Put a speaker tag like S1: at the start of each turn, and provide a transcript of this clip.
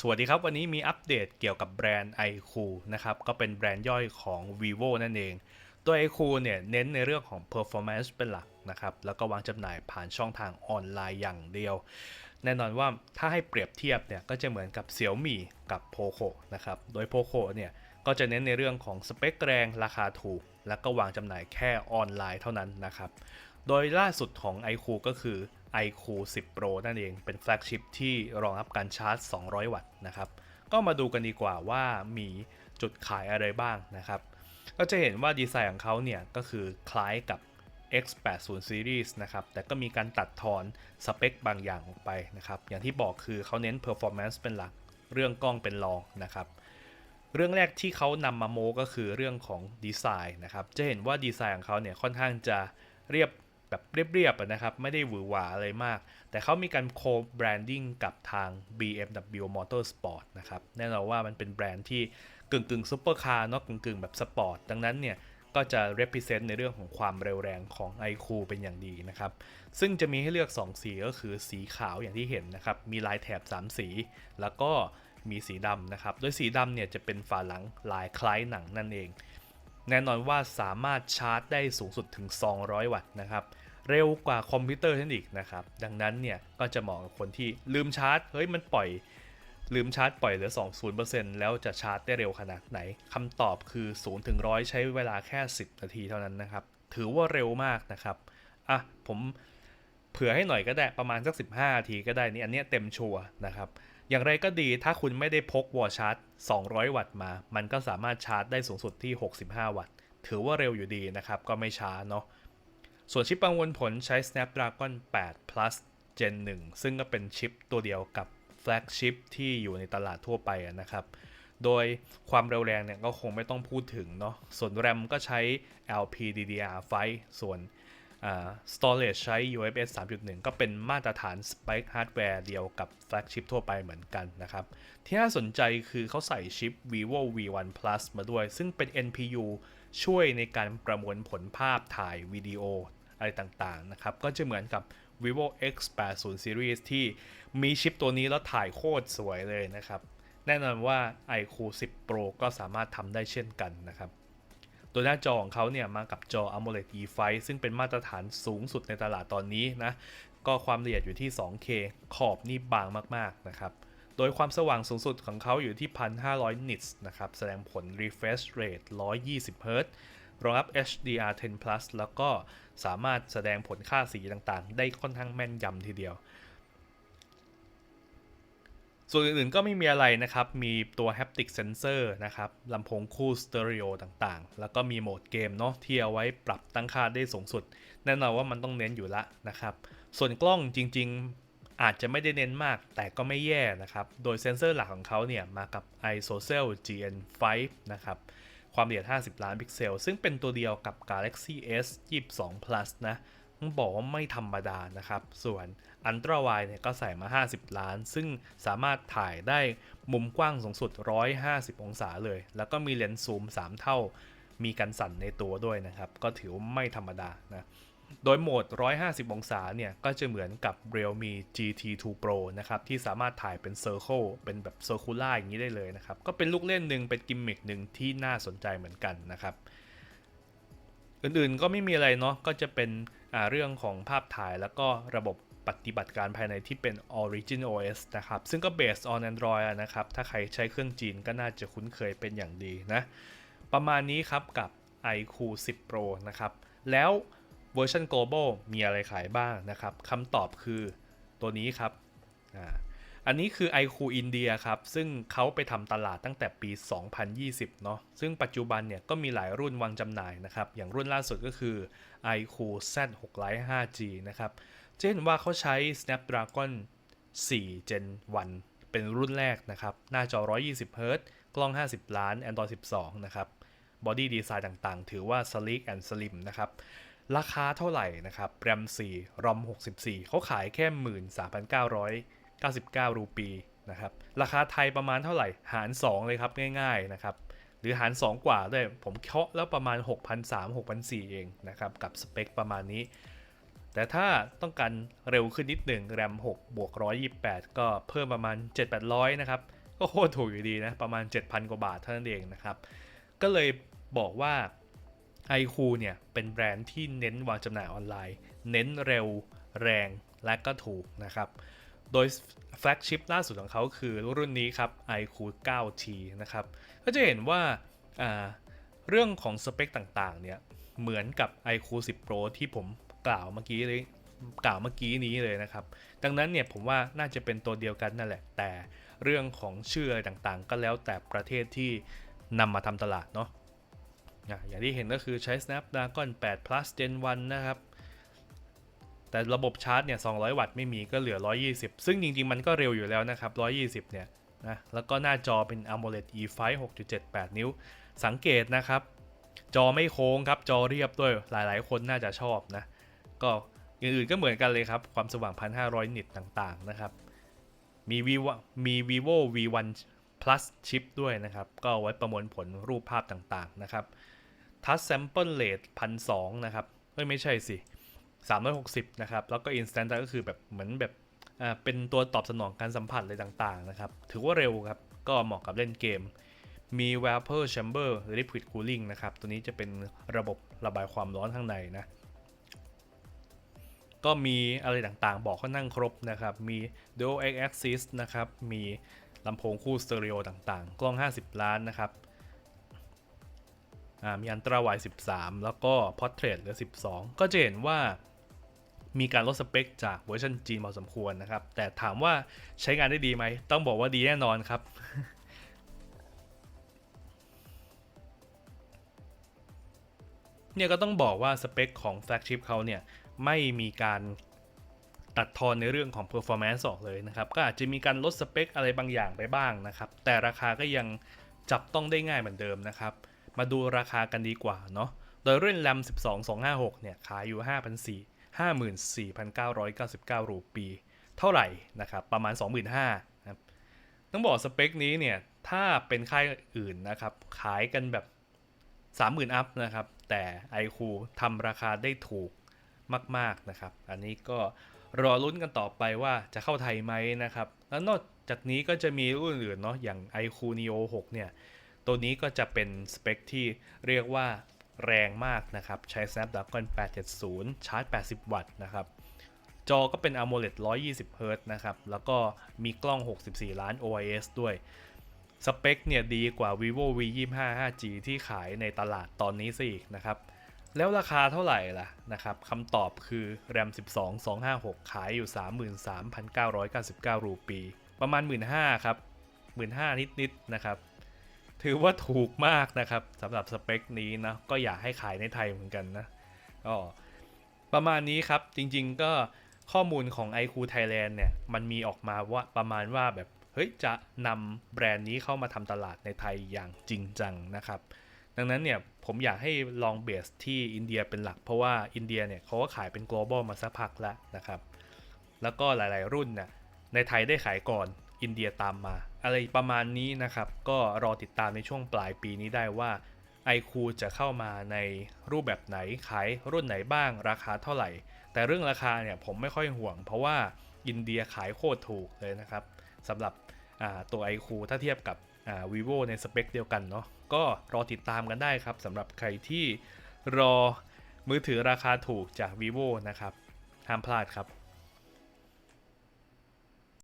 S1: สวัสดีครับ วันนี้มีอัปเดตเกี่ยวกับแบรนด์ iQ นะครับก็เป็นแบรนด์ย่อยของ vivo นั่นเอง ตัว iQ เนี่ยเน้นในเรื่องของ performance เป็นหลักนะครับแล้วก็วางจำหน่ายผ่านช่องทางออนไลน์อย่างเดียว แน่นอนว่าถ้าให้เปรียบเทียบเนี่ยก็จะเหมือนกับ Xiaomi กับ Poco นะครับโดย Poco เนี่ยก็จะเน้นในเรื่องของสเปคแรงราคาถูก แล้วก็วางจำหน่ายแค่ออนไลน์เท่านั้นนะครับโดยล่าสุดของ iQ ก็คือ iQ 10 Pro นั่นเองเป็นแฟลกชิพที่รองรับการชาร์จ 200 วัตต์นะครับ ก็มาดูกันดีกว่าว่ามีจุดขายอะไรบ้างนะครับ ก็จะเห็นว่าดีไซน์ของเขาเนี่ยก็คือคล้ายกับ X80 Series นะครับ แต่ก็มีการตัดทอนสเปคบางอย่างออกไปนะครับ อย่างที่บอกคือเขาเน้น performance เป็นหลัก เรื่องกล้องเป็นรองนะครับ เรื่องแรกที่เขานำมาโมก็คือเรื่องของดีไซน์นะครับ จะเห็นว่าดีไซน์ของเขาเนี่ยค่อนข้างจะเรียบ แบบเรียบๆนะครับ ไม่ได้หวือหวาอะไรมาก แต่เขามีการโคแบรนดิ้งกับทาง BMW Motorsport นะครับ แน่นอนว่ามันเป็นแบรนด์ที่กึ่งกึ่งซูเปอร์คาร์เนาะกึ่งกึ่งแบบสปอร์ตดังนั้นเนี่ย ก็จะ represent ในเรื่องของความเร็วแรงของ iQOO เป็นอย่างดีนะครับ ซึ่งจะมีให้เลือก 2 สีก็คือสีขาวอย่างที่เห็นนะครับ มีลายแถบ 3 สี แล้วก็มีสีดำนะครับ โดยสีดำเนี่ยจะเป็นฝาหลังลายคล้ายหนังนั่นเอง แน่นอนว่าสามารถชาร์จได้สูงสุดถึง 200 วัตต์นะครับ เร็วกว่าคอมพิวเตอร์ท่านอีกนะครับ ดังนั้นเนี่ยก็จะเหมาะกับคนที่ลืมชาร์จ เฮ้ยมันปล่อย ลืมชาร์จปล่อยเหลือ 20%แล้วจะชาร์จได้เร็วขนาดไหนคำตอบคือ0ถึง100 ใช้เวลาแค่ 10 นาทีเท่านั้นนะครับ ถือว่าเร็วมากนะครับอะผมเผื่อให้หน่อยก็ได้ประมาณสัก 15นาทีก็ได้นี่อันนี้เต็มชัวนะครับ อย่างไรก็ดีถ้าคุณไม่ได้พกวอชาร์จ 200 วัตต์มา มันก็สามารถชาร์จได้สูงสุดที่ 65 วัตต์ ถือว่าเร็วอยู่ดีนะครับ ก็ไม่ช้าเนาะ ส่วนชิปประมวลผลใช้ Snapdragon 8 plus Gen 1 ซึ่งก็เป็นชิปตัวเดียวกับแฟลกชิปที่อยู่ในตลาดทั่วไปนะครับ โดยความเร็วแรงเนี่ยก็คงไม่ต้องพูดถึงเนาะ ส่วน RAM ก็ใช้ LPDDR5 ส่วน storage ใช้ UFS 3.1 ก็เป็นมาตรฐาน Spike Hardware เดียวกับแฟลกชิปทั่วไปเหมือนกันนะครับ ที่น่าสนใจคือเขาใส่ชิป vivo v1 plus มาด้วย ซึ่งเป็น NPU ช่วยในการประมวลผลภาพถ่ายวิดีโออะไรต่างๆนะครับ ก็จะเหมือนกับ vivo x80 series ที่มีชิปตัวนี้แล้วถ่ายโคตรสวยเลยนะครับ แน่นอนว่า iQOO 10 Pro ก็สามารถทำได้เช่นกันนะครับ ตัวหน้าจอของเขาเนี่ยมากับจอ AMOLED E5 ซึ่งเป็นมาตรฐานสูงสุดในตลาดตอนนี้นะ ก็ความละเอียดอยู่ที่ 2K ขอบนี่บางมากๆนะครับ โดยความสว่างสูงสุดของเขาอยู่ที่ 1,500นิตส์นะครับ แสดงผล refresh rate 120 Hz รองรับ HDR10 Plus แล้วก็สามารถแสดงผลค่าสีต่างๆ ได้ค่อนข้างแม่นยำทีเดียว ส่วนอื่นๆก็ไม่มีอะไรนะครับ มีตัว haptic sensor นะครับลำโพงคู่สเตอริโอต่างๆ แล้วก็มีโหมดเกมเนาะที่เอาไว้ปรับตั้งค่าได้สูงสุด แน่นอนว่ามันต้องเน้นอยู่ละนะครับ ส่วนกล้องจริงๆอาจจะไม่ได้เน้นมาก แต่ก็ไม่แย่นะครับ โดยเซนเซอร์หลักของเขาเนี่ยมากับ ISOCELL GN5 นะครับ ความละเอียด 50 ล้านพิกเซล ซึ่งเป็นตัวเดียวกับ Galaxy S 22 Plus นะ ต้องบอกว่าไม่ธรรมดานะครับ ส่วน Ultra Wide เนี่ยก็ใส่มา 50 ล้าน ซึ่งสามารถถ่ายได้มุมกว้างสูงสุด 150 องศาเลย แล้วก็มีเลนส์ซูม 3 เท่า มีกันสั่นในตัวด้วยนะครับ ก็ถือว่าไม่ธรรมดานะ โดยโหมด 150 องศาเนี่ย ก็จะเหมือนกับ Realme GT2 Pro นะครับ ที่สามารถถ่ายเป็น Circle เป็นแบบ Circular อย่างนี้ได้เลยนะครับ ก็เป็นลูกเล่นหนึ่งเป็นกิมมิคหนึ่งที่น่าสนใจเหมือนกันนะครับ อื่นๆก็ไม่มีอะไรเนาะ ก็จะเป็น เรื่องของภาพถ่ายแล้วก็ระบบปฏิบัติการภายในที่เป็น Origin OS นะครับ ซึ่งก็ based on Android นะครับ ถ้าใครใช้เครื่องจีนก็น่าจะคุ้นเคยเป็นอย่างดีนะ ประมาณนี้ครับกับ iQOO 10 Pro นะครับ แล้วเวอร์ชัน global มีอะไรขายบ้างนะครับคำตอบคือตัวนี้ครับอ่า อันนี้คือ iQOO อินเดียครับ ซึ่งเขาไปทำตลาดตั้งแต่ปี 2020 เนาะซึ่งปัจจุบันเนี่ยก็มีหลายรุ่นวางจำหน่ายนะครับ อย่างรุ่นล่าสุดก็คือ iQOO Z6 Lite 5G นะครับจะเห็นว่าเขาใช้ Snapdragon 4 Gen 1 เป็นรุ่นแรกนะครับ หน้าจอ 120 Hz กล้อง 50 ล้าน Android 12 นะครับบอดี้ดีไซน์ต่างๆ ถือว่า sleek and slim นะครับ ราคาเท่าไหร่นะครับ RAM 4 ROM 64 เขาขายแค่ 99 รูปีนะครับ ราคาไทยประมาณเท่าไหร่ หาร 2 เลยครับ ง่ายๆนะครับ หรือหาร 2 กว่าด้วย ผมเคาะแล้วประมาณ 6,300 6,400 เองนะครับ กับสเปคประมาณนี้ แต่ถ้าต้องการเร็วขึ้นนิดหนึ่ง RAM 6บวก128 ก็เพิ่มประมาณ 7-800 นะครับ ก็โคตรถูกอยู่ดีนะ ประมาณ 7,000 กว่าบาทเท่านั้นเองนะครับ ก็เลยบอกว่า iQ เนี่ยเป็นแบรนด์ที่เน้นวางจำหน่ายออนไลน์ เน้นเร็วแรงและก็ถูกนะครับ โดยแฟลกชิพล่าสุดของเขาคือรุ่นนี้ครับ iQ 9T นะครับ ก็จะเห็นว่าาเรื่องของสเปคต่าง ๆ เนี่ย เหมือนกับ iQ 10 Pro ที่ผมกล่าวเมื่อกี้เลยกล่าวเมื่อกี้นี้เลยนะครับ ดังนั้นเนี่ยผมว่าน่าจะเป็นตัวเดียวกันนั่นแหละ แต่เรื่องของชื่ออะไรต่างๆ ก็แล้วแต่ประเทศที่นำมาทำตลาดเนาะอย่างที่เห็นก็คือใช้ Snapdragon 8 plus Gen 1 นะครับ แต่ระบบชาร์จเนี่ย 200 วัตต์ไม่มีก็เหลือ 120 ซึ่งจริง ๆ มันก็เร็วอยู่แล้วนะครับ 120 เนี่ยนะแล้วก็หน้าจอเป็น AMOLED E5 6.78 นิ้ว สังเกตนะครับ จอไม่โค้งครับ จอเรียบด้วยหลายๆ คนน่าจะชอบนะ ก็อื่นๆก็เหมือนกันเลยครับ ความสว่าง 1,500 นิตต่างๆ นะครับ มี vivo มี vivo v1 plus ชิปด้วยนะครับ ก็เอาไว้ประมวลผลรูปภาพต่างๆ นะครับ touch sample rate 1,200นะครับเอ้ยไม่ใช่สิ 360 นะครับ แล้วก็ instant touch ก็คือแบบเหมือนแบบอ่าเป็นตัวตอบสนองการสัมผัสอะไรต่างๆนะครับ ถือว่าเร็วครับ ก็เหมาะกับเล่นเกม มี vapor chamber liquid cooling นะครับ ตัวนี้จะเป็นระบบระบายความร้อนข้างในนะ ก็มีอะไรต่างๆ บอกค่อนข้างครบนะครับ มี dual axis นะครับ มีลำโพงคู่สเตอริโอต่างๆ กล้อง 50 ล้านนะครับมีอันตราไว13 แล้วก็ Portrait เหลือ 12 ก็จะเห็นว่า มีการลดสเปคจากเวอร์ชันจีนพอสมควรนะครับ แต่ถามว่าใช้งานได้ดีไหม ต้องบอกว่าดีแน่นอนครับ เนี่ยก็ต้องบอกว่าสเปคของแฟลกชิพเขาเนี่ย ไม่มีการตัดทอนในเรื่องของ performance ออกเลยนะครับ ก็อาจจะมีการลดสเปคอะไรบางอย่างไปบ้างนะครับ แต่ราคาก็ยังจับต้องได้ง่ายเหมือนเดิมนะครับ มาดูราคากันดีกว่าเนาะ โดยรุ่น RAM 12256 เนี่ยขายอยู่ 5,400 54,999 รูปี เท่าไหร่นะครับประมาณ 25,000นะครับต้องบอกสเปคนี้เนี่ย ถ้าเป็นค่ายอื่นนะครับ ขายกันแบบ 30,000 อัพนะครับ แต่ iQ ทำราคาได้ถูกมาก ๆ นะครับ อันนี้ก็รอลุ้นกันต่อไปว่าจะเข้าไทยไหมนะครับ แล้วนอกจากนี้ก็จะมีรุ่นอื่นเนาะอย่าง iQ Neo 6 เนี่ย ตัวนี้ก็จะเป็นสเปคที่เรียกว่า แรงมากนะครับ ใช้ Snapdragon 870 ชาร์จ 80 วัตต์นะครับ จอก็เป็น AMOLED 120 Hz นะครับ แล้วก็มีกล้อง 64 ล้าน OIS ด้วย สเปคเนี่ยดีกว่า vivo v 2 5 5g ที่ขายในตลาดตอนนี้ซะอีกนะครับ แล้วราคาเท่าไหร่ล่ะนะครับคำตอบคือ RAM 12 256 ขายอยู่ 33,999 รูปี ประมาณ 15,000ครับ 15,000นิดๆนะครับ ถือว่าถูกมากนะครับสำหรับสเปคนี้นะก็อยากให้ขายในไทยเหมือนกันนะก็ประมาณนี้ครับจริงๆก็ข้อมูลของ iQ Thailand เนี่ยมันมีออกมาว่าประมาณว่าแบบเฮ้ยจะนำแบรนด์นี้เข้ามาทำตลาดในไทยอย่างจริงจังนะครับ ดังนั้นเนี่ยผมอยากให้ลองเบสที่อินเดียเป็นหลัก เพราะว่าอินเดียเนี่ยเขาก็ขายเป็น global มาสักพักแล้วนะครับ แล้วก็หลายๆรุ่นน่ะในไทยได้ขายก่อน อินเดียตามมา อะไรประมาณนี้นะครับ ก็รอติดตามในช่วงปลายปีนี้ได้ว่า iQ จะเข้ามาในรูปแบบไหนขายรุ่นไหนบ้างราคาเท่าไหร่ แต่เรื่องราคาเนี่ยผมไม่ค่อยห่วง เพราะว่าอินเดียขายโคตรถูกเลยนะครับสำหรับตัว iQ ถ้าเทียบกับ vivo ในสเปคเดียวกันเนาะก็รอติดตามกันได้ครับสำหรับใครที่รอมือถือราคาถูกจาก vivo นะครับ ห้ามพลาดครับ